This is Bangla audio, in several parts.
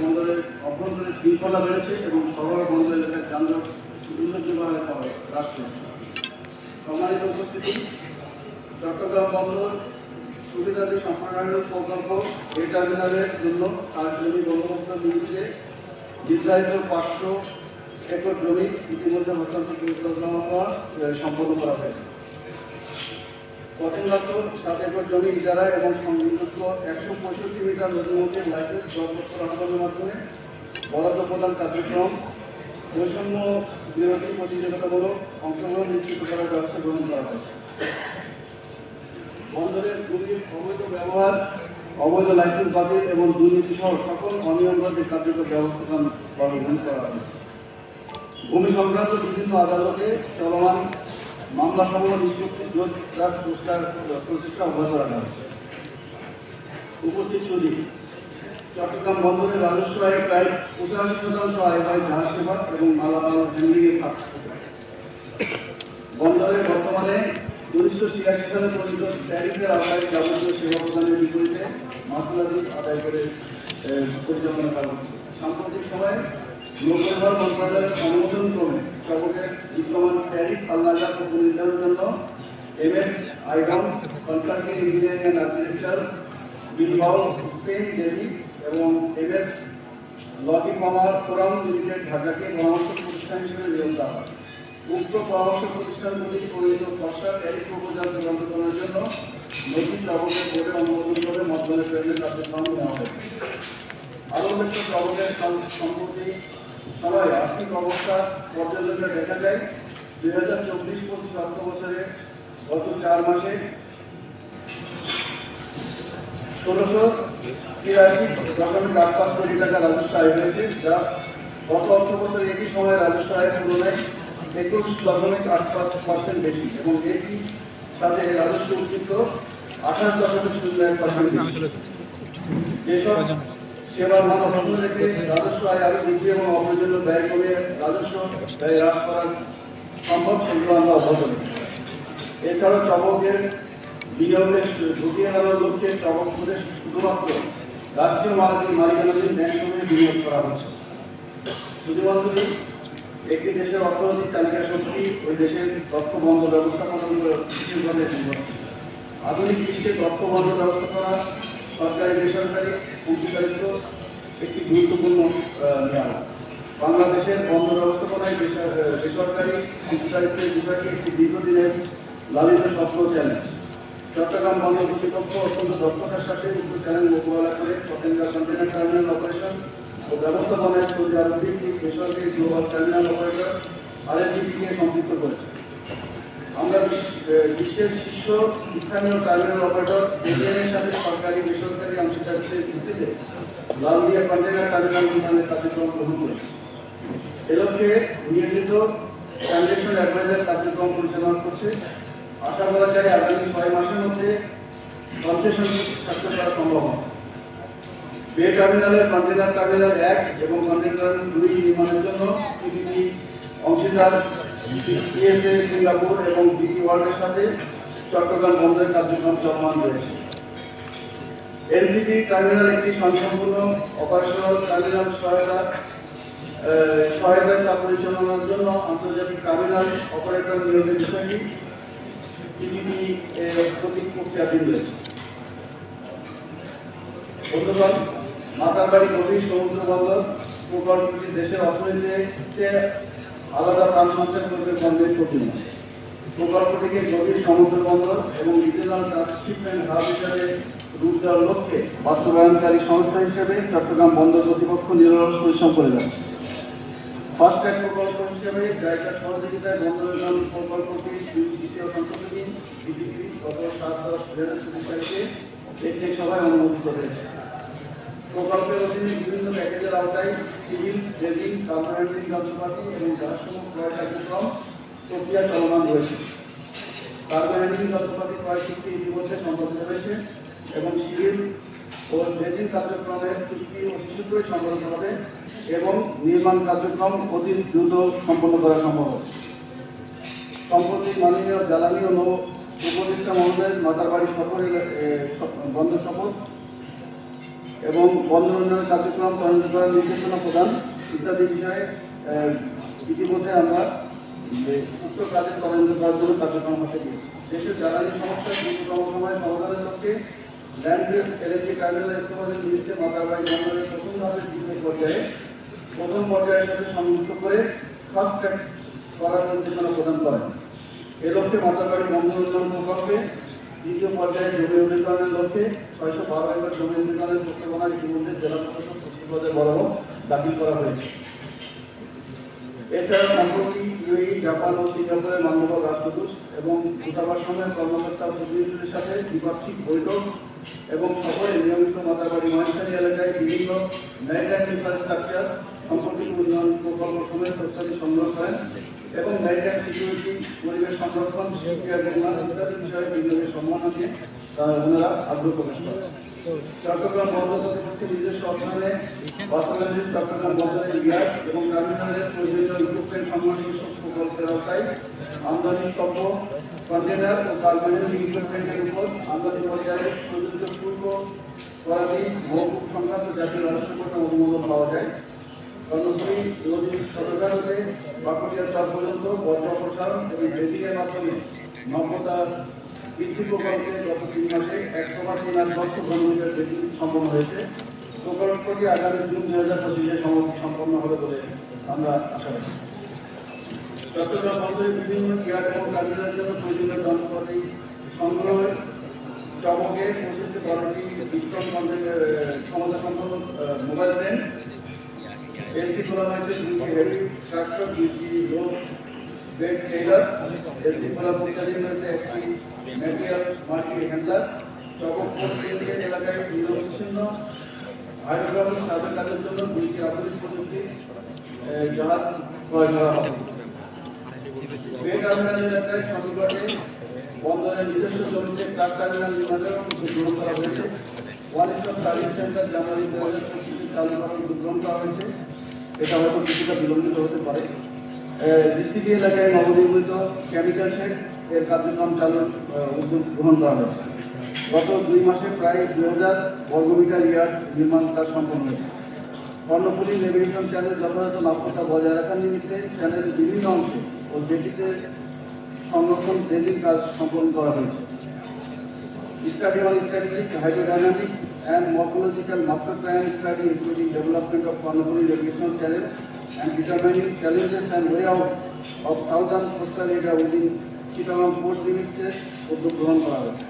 বন্দরের অভ্যন্তরে শৃঙ্খলা বেড়েছে এবং শহর বন্দর এলাকার যানজট কমে- হ্রাস পেয়েছে সম্মানিত উপস্থিতি, চট্টগ্রাম বন্দর সুবিধাদি সম্প্রসারণের প্রকল্প এই টার্মিনালের জন্য তার জমি বন্দোবস্ত নিরিখে নির্ধারিত পাঁচশো একর জমি ইতিমধ্যে হস্তান্তর সম্পন্ন করা হয়েছে। কঠিনগত সাত একর জমি ইজারা এবং সংযুক্ত একশো পঁয়ষট্টি মিটার নদীমুখের লাইসেন্স দরপত্র আহ্বানের মাধ্যমে বরাদ্দ প্রদান কার্যক্রম বৈষম্য বিরোধী প্রতিযোগিতামূলক অংশগ্রহণ নিশ্চিত করার ব্যবস্থা গ্রহণ করা হয়েছে। বন্দরের ভূমির অবৈধ ব্যবহার, অবৈধ লাইসেন্স বাতিল এবং দুর্নীতি সহ সকল অনিয়মবাদী কার্যকর ব্যবস্থা গ্রহণ করা হয়েছে। ভূমি সংক্রান্ত বিভিন্ন আদালতে চলমান মামলা সমূহ নিষ্পত্তি জোরদার প্রচেষ্টার প্রচেষ্টা অব্যাহত রাখা হয়েছে। উপস্থিত সুদী চট্টগ্রাম বন্দরের রাজস্ব আয় প্রায় পঁচাশি শতাংশ আয় হয় জাহাজ সেবা এবং মালামাল হ্যান্ডলিংয়ের থেকে। বন্দরে বর্তমানে উনিশশো ছিয়াশি সালে প্রণীত ট্যারিফের আওতায় যাবতীয় সেবা প্রদানের বিপরীতে মাসুলাদি আদায় করে পরিচালনা করা হচ্ছে। সাম্প্রতিক সময়ে লোকনির্মাণ মন্ত্রণালয়ের অনুমোদন ক্রমে সবকের বিদ্যমান ট্যারিফ প্রতিষ্ঠান হিসেবে নিয়োগ দেওয়া উক্ত পরামর্শ প্রতিষ্ঠানগুলি প্রণীত খসড়া ট্যারিফ প্রপোজাল জন্য নতুন জগতের করে মধ্যমে প্রেরণের কার্যক্রম আরও উল্লেখ্য জগতের সময় আর্থিক অবস্থা পর্যালোচনা দেখা যায়। দুই হাজার চব্বিশ পঁচিশ অর্থ বছরে গত চার মাসে ষোলোশো তিরাশি দশমিক আট পাঁচ কোটি টাকা রাজস্ব আয় হয়েছে, যা গত অর্থ বছরে একই সময়ে রাজস্ব আয়ের তুলনায় একুশ দশমিক আট পাঁচ পার্সেন্ট বেশি এবং একই সাথে রাজস্ব উদ্বৃত্ত আঠাশ দশমিক শূন্য এক পার্সেন্ট যেসব সেবার মান অক্ষুণ্ণ রেখে রাজস্ব আয় আরও বৃদ্ধি এবং অপ্রয়োজনীয় ব্যয় কমে রাজস্ব ব্যয় হ্রাস করা সম্ভব, সেগুলো আমরা রেখেছি। এছাড়াও চবকের বিনিয়োগের ঝুঁকি এড়ানোর লক্ষ্যে চবক করে শুধুমাত্র রাষ্ট্রীয় মালিক, মালিকানাধীন ব্যাংক সমূহে বিনিয়োগ করা হচ্ছে শুধুমাত্র একটি দেশের অর্থনৈতিক তালিকা শক্তি ওই দেশের তথ্য বন্ধ ব্যবস্থাপনার উপর বিশেষভাবে আধুনিক বিশ্বে তথ্য বন্ধ ব্যবস্থাপনা সরকারি, বেসরকারি, অংশীদারিত্ব একটি গুরুত্বপূর্ণ নিয়ামক বাংলাদেশের বন্ধ ব্যবস্থাপনায় বেসরকারি অংশীদারিত্বের বিষয়টি একটি দীর্ঘদিনের লালিত স্বপ্ন চ্যালেঞ্জ চট্টগ্রাম বন্দর কর্তৃপক্ষ অত্যন্ত দক্ষতার সাথে উক্ত চ্যালেঞ্জ মোকাবেলা করে পতেঙ্গা কন্টেনার টার্মিনাল অপারেশন ও ব্যবস্থাপনায় সৌদি আরব ভিত্তিক বেসরকারি গ্লোবাল টার্মিনাল অপারেটর আরএনজিটিকে সম্পৃক্ত করেছে। আমরা বিশ্ব- বিশ্বের শীর্ষ স্থানীয় টার্মিনাল অপারেটর এটিএমের সাথে সরকারি, বেসরকারি অংশীদারিত্বের ভিত্তিতে লালদিয়া কন্টেনার টার্মিনাল নির্মাণের কার্যক্রম গ্রহণ করেছে। এ লক্ষ্যে নিয়োজিত ট্রানজ্যাকশন অ্যাডভাইজার কার্যক্রম পরিচালনা করছে। আশা করা যায় আগামী ছয় মাসের মধ্যে কনসেশন স্বাক্ষর করা সম্ভব হবে। বে টার্মিনালের কন্টেনার টার্মিনাল এক এবং কন্টেনার দুই নির্মাণের জন্য অংশীদার পিএসএ সিঙ্গাপুর এবং বিটি ওয়ার্ল্ডের সাথে চট্টগ্রাম বন্দরের কার্যক্রম চলমান রয়েছে। এনসিটি টার্মিনাল একটি স্বয়ংসম্পূর্ণ অপারেশনাল টার্মিনাল সহায়তা কাজ পরিচালনার জন্য আন্তর্জাতিক টার্মিনাল অপারেটর নিয়োগের বিষয়টি টিটিপি প্রতীক প্রক্রিয়াধীন রয়েছে। বন্ধুগণ, মাতারবাড়ি গভীর সমুদ্র বন্দর প্রকল্পটি দেশের অর্থনীতিতে আলাদা প্রাণ সঞ্চয় বন্দরের প্রতিনিধি প্রকল্পটিকে গভীর সমুদ্র বন্দর এবং রিজিওনাল ট্রান্সশিপমেন্ট হাব হিসাবে রূপ দেওয়ার লক্ষ্যে বাস্তবায়নকারী সংস্থা হিসেবে চট্টগ্রাম বন্দর কর্তৃপক্ষ নিরলস পরিশ্রম করে যাচ্ছে। ফার্স্ট প্রকল্প হিসেবে জায়গা সহযোগিতায় বন্দর উন্নয়ন প্রকল্পটি দ্বিতীয় সংশোধনী বিজেপি গত সাত দশ দুই হাজার চব্বিশ তারিখে একটি সভায় অনুমোদিত হয়েছে। প্রকল্পের অধীনে বিভিন্ন প্যাকেজের আওতায় সিভিল ড্রেজিং কার্বোহাইড্রেট যন্ত্রপাতি এবং গ্যাসসমূহ ক্রয় কার্যক্রম প্রক্রিয়া চলমান রয়েছে। কার্বোহাইড্রেট যন্ত্রপাতি ক্রয় চুক্তি ইতিমধ্যে সম্পন্ন হয়েছে এবং সিভিল ও ড্রেজিং কার্যক্রমের চুক্তি অতি শীঘ্রই সম্পন্ন হবে এবং নির্মাণ কার্যক্রম অতি দ্রুত সম্পন্ন করা সম্ভব হবে। সম্প্রতি মাননীয় জ্বালানি ও উপদেষ্টা মহোদয়ের মাতারবাড়ি সফরে বন্ধ শপথ এবং বন্দর উন্নয়ন কার্যক্রম তদন্ত করার নির্দেশনা প্রদান ইত্যাদি বিষয়ে ইতিমধ্যে আমরা উক্ত কাজের তদন্ত করার জন্য কার্যক্রম হাতে দিয়েছি দেশের জ্বালানি সমস্যা দ্রুততম সময় সমাধানের লক্ষ্যে ল্যান্ড বেস এলএনজি টার্মিনাল ইস্তেমালের নিমিত্তে মাতারবাড়ি বন্দরের প্রথম ধাপের দ্বিতীয় পর্যায়ে, প্রথম পর্যায়ের সাথে সংযুক্ত করে ফার্স্ট ট্র্যাক করার নির্দেশনা প্রদান করেন। এ লক্ষ্যে মাতারবাড়ি বন্দর উন্নয়ন প্রকল্পে দ্বিতীয় পর্যায়ে জমি উন্নয়নের লক্ষ্যে ছয়শো বারো একর জমি উন্নয়নের প্রস্তাবনা ইতিমধ্যে জেলা প্রশাসক পশ্চিমবঙ্গের বরাবর দাখিল করা হয়েছে। এছাড়া সম্প্রতি ইউএই, জাপান ও সিঙ্গাপুরের মাননীয় রাষ্ট্রদূত এবং দূতাবাস সমূহের কর্মকর্তা প্রতিনিধিদের সাথে দ্বিপাক্ষিক বৈঠক এবং সফরে নিয়মিত মাতারবাড়ি মহেশখালী এলাকায় বিভিন্ন ম্যারিটাইম ইনফ্রাস্ট্রাকচার সম্পর্কিত উন্নয়ন প্রকল্প সমূহের তথ্যাদি সংগ্রহ করেন। এবং ম্যারিটাইম সিকিউরিটি, পরিবেশ সংরক্ষণ শিক্ষার নির্মাণ ইত্যাদি বিষয়ে বিভিন্ন সম্ভাবনা নিয়ে, তারা ওনারা আগ্রহ প্রকাশ করেন। চট্টগ্রাম বন্দর কর্তৃপক্ষের নিজস্ব অর্থায়নে বাস্তবায়নের চট্টগ্রাম বন্দরের ইয়ার্ড এবং টার্মিনালের প্রয়োজনীয় ইকুইপমেন্ট সংগ্রহ শীর্ষক প্রকল্পের আওতায় আমদানিতব্য কন্টেনার ও কার্বনের ইকুইপমেন্টের উপর আমদানি পর্যায়ে, প্রযোজ্য শুল্ক করাতে মহকুব সংক্রান্ত জাতীয় কোটা অনুমোদন পাওয়া যায়। কর্ণপুরী নদীর সরকার হতে বাঁকুড়িয়া চর পর্যন্ত বর্জ্য অপসারণ এবং বেদিংয়ের মাধ্যমে নর্মদা বৃদ্ধি প্রকল্পে গত তিন মাসে একশো তিন আট লক্ষ ঘনমিটার বেশি সম্পন্ন হয়েছে। প্রকল্পটি আগামী জুন দুই হাজার পঁচিশে সম্পন্ন হবে বলে আমরা আশা রাখি। চট্টগ্রাম বন্দরে বিভিন্ন কেয়ার এবং টার্মিনালের জন্য প্রয়োজনীয় যন্ত্রপাতি সংগ্রহ চমকে পঁচিশে বারোটি বিস্টন ক্ষমতা সম্পন্ন মোবাইল ভ্যান এসি খোলা হয়েছে দুইটি হেভি ট্রাক্টর দুইটি লো বেড টেইলার এসি খোলা পরিচালিত হয়েছে একটি ম্যাটেরিয়াল মাল্টি হ্যান্ডলার চকমপুর কেন্দ্রীয় এলাকায় নিরবিচ্ছিন্ন হাইড্রোগ্রাফিক সার্ভে কাজের জন্য দুইটি আধুনিক প্রযুক্তি জাহাজ ক্রয় করা হবে। বে টার্মিনাল এলাকায় সন্নিকটে বন্দরের নিজস্ব জমিতে ট্রাক টার্মিনাল নির্মাণের গ্রহণ করা হয়েছে। ওয়ান স্টপ সার্ভিস সেন্টার জানুয়ারি দু হাজার পঁচিশে চালু গ্রহণ করা হয়েছে। এটা হয়তো কিছুটা বিলম্বিত হতে পারে। জিসিবি এলাকায় নবনির্মিত কেমিক্যাল শেড এর কার্যক্রম চালুর উদ্যোগ গ্রহণ করা হয়েছে। গত দুই মাসে প্রায় দু হাজার বর্গমিটার ইয়ার্ড নির্মাণ কাজ সম্পন্ন হয়েছে। কর্ণফুলী নেভিগেশন চ্যানেল যথাযথ নাব্যতা বজায় রাখার নিমিত্তে চ্যানেলের বিভিন্ন অংশে ও জেটিতে সংরক্ষণ ড্রেজিং কাজ সম্পন্ন করা হয়েছে। Study on strategic hydrodynamic and morphological master plan study including development of Karnaphuli navigation channel and determining challenges and way out of southern coastal area within Chittagong port লিমিটসের উদ্যোগ গ্রহণ করা হয়েছে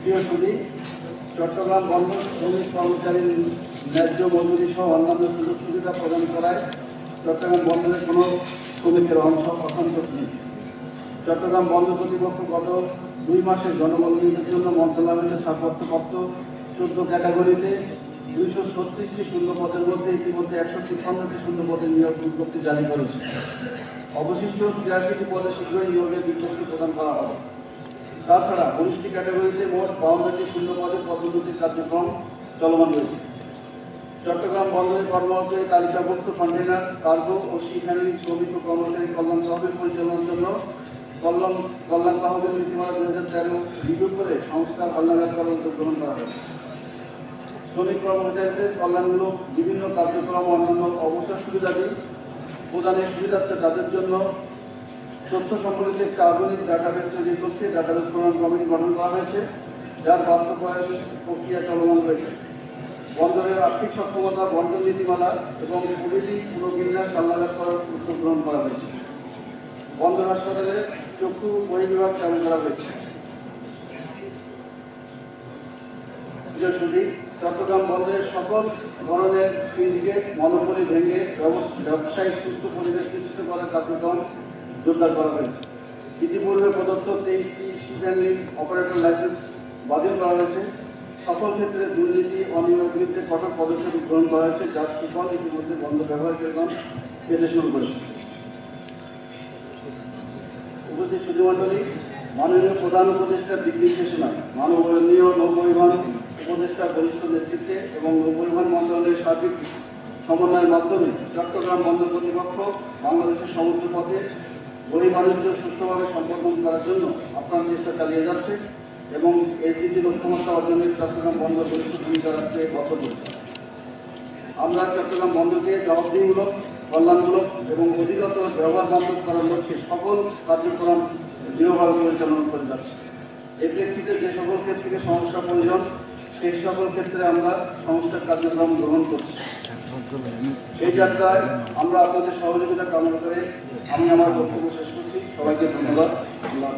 প্রিয় সুদী চট্টগ্রাম বন্দর শ্রমিক কর্মচারীর ন্যায্য মজুরি সহ অন্যান্য সুযোগ সুবিধা প্রদান করায় চট্টগ্রাম বন্দরের কোনো শ্রমিকের অংশ অসন্তোষ নেই। চট্টগ্রাম বন্দর কর্তৃপক্ষ গত দুই মাসে জনবল নিয়োগের জন্য মন্ত্রণালয়ের ছাড়পত্রপ্রাপ্ত চোদ্দ ক্যাটাগরিতে দুইশো ছত্রিশটি শূন্য পদের মধ্যে ইতিমধ্যে একশো তিপ্পান্নটি শূন্য পদের নিয়োগ বিজ্ঞপ্তি জারি করেছে। অবশিষ্ট তিরাশিটি পদে শীঘ্রই নিয়োগের বিজ্ঞপ্তি প্রদান করা হবে। তাছাড়া উনিশটি ক্যাটাগরিতে মোট বাউন্নটি শূন্য পদে পদোন্নতির কার্যক্রম চলমান রয়েছে। চট্টগ্রাম বন্দরে কর্মরত এই তালিকাভুক্ত কন্টেনার কার্গো ও শিখানি শ্রমিক ও কর্মচারী কল্যাণ তহবিল পরিচালনার জন্য কল্যাণ কল্যাণ তহবিল নীতিমালা দুই হাজার তেরো রিভিউ করে সংস্কার করার উদ্যোগ গ্রহণ করা হয় শ্রমিক কর্মচারীদের কল্যাণমূলক বিভিন্ন কার্যক্রম, অন্যান্য অবসর সুবিধাদি প্রদানের সুবিধার্থে তাদের জন্য তথ্য সম্পর্কিত একটি আধুনিক ডাটাবেস তৈরির লক্ষ্যে ডাটাবেস প্রণয়ন কমিটি গঠন করা হয়েছে, যার বাস্তবায়ন প্রক্রিয়া চলমান রয়েছে। বন্দরের আর্থিক সক্ষমতা, বন্টন নীতিমালা এবং প্রতিটি পুনর্বিন্যাস কালনাগাদ করার উদ্যোগ গ্রহণ করা হয়েছে। বন্দর হাসপাতালে চক্ষু বহির্বিভাগ চালু করা হয়েছে। চট্টগ্রাম বন্দরের সকল ধরনের গেট মনোপলি ভেঙে ব্যব- ব্যবসায়ী সুস্থ পরিবেশ নিশ্চিত করার কার্যক্রম জোরদার করা হয়েছে। ইতিপূর্বে প্রদত্ত তেইশটি শিপেন্ডলি অপারেটর লাইসেন্স বাতিল করা হয়েছে। সকল ক্ষেত্রে দুর্নীতি, অনিয়মের বিরুদ্ধে কঠোর পদক্ষেপ গ্রহণ করা হয়েছে, যার সুফল ইতিমধ্যে বন্ধ ব্যবহারকারীগণ পেতে শুরু করেছে। উপস্থিত সুধীমণ্ডলী মাননীয় প্রধান উপদেষ্টা দিক নির্দেশনা মাননীয় নৌপরিবহন উপদেষ্টা বরিষ্ঠ নেতৃত্বে এবং নৌপরিবহন মন্ত্রণালয়ের সার্বিক সমন্বয়ের মাধ্যমে চট্টগ্রাম বন্দর কর্তৃপক্ষ বাংলাদেশের সমুদ্র পথে বহি বাণিজ্য সুষ্ঠুভাবে সম্পাদন করার জন্য আপনার চেষ্টা চালিয়ে যাচ্ছে এবং এলপিজি লক্ষ্যমাত্রা অর্জনের চট্টগ্রাম বন্দর বলিষ্ঠ ভূমিকা রাখতে বদ্ধপরিকর। আমরা চট্টগ্রাম বন্দরকে জবাবদিহিমূলক কল্যাণমূলক এবং অধিগত ব্যবহার বান্ধব করার লক্ষ্যে সকল কার্যক্রম দৃঢ়ভাবে পরিচালনা করে যাচ্ছি। এর প্রেক্ষিতে যে সকল ক্ষেত্রে সংস্কার প্রয়োজন, সেই সকল ক্ষেত্রে আমরা সংস্কার কার্যক্রম গ্রহণ করছি। সেই যাত্রায় আমরা আপনাদের সহযোগিতা কামনা করে আমি আমার বক্তব্য শেষ করছি। সবাইকে ধন্যবাদ। আল্লাহ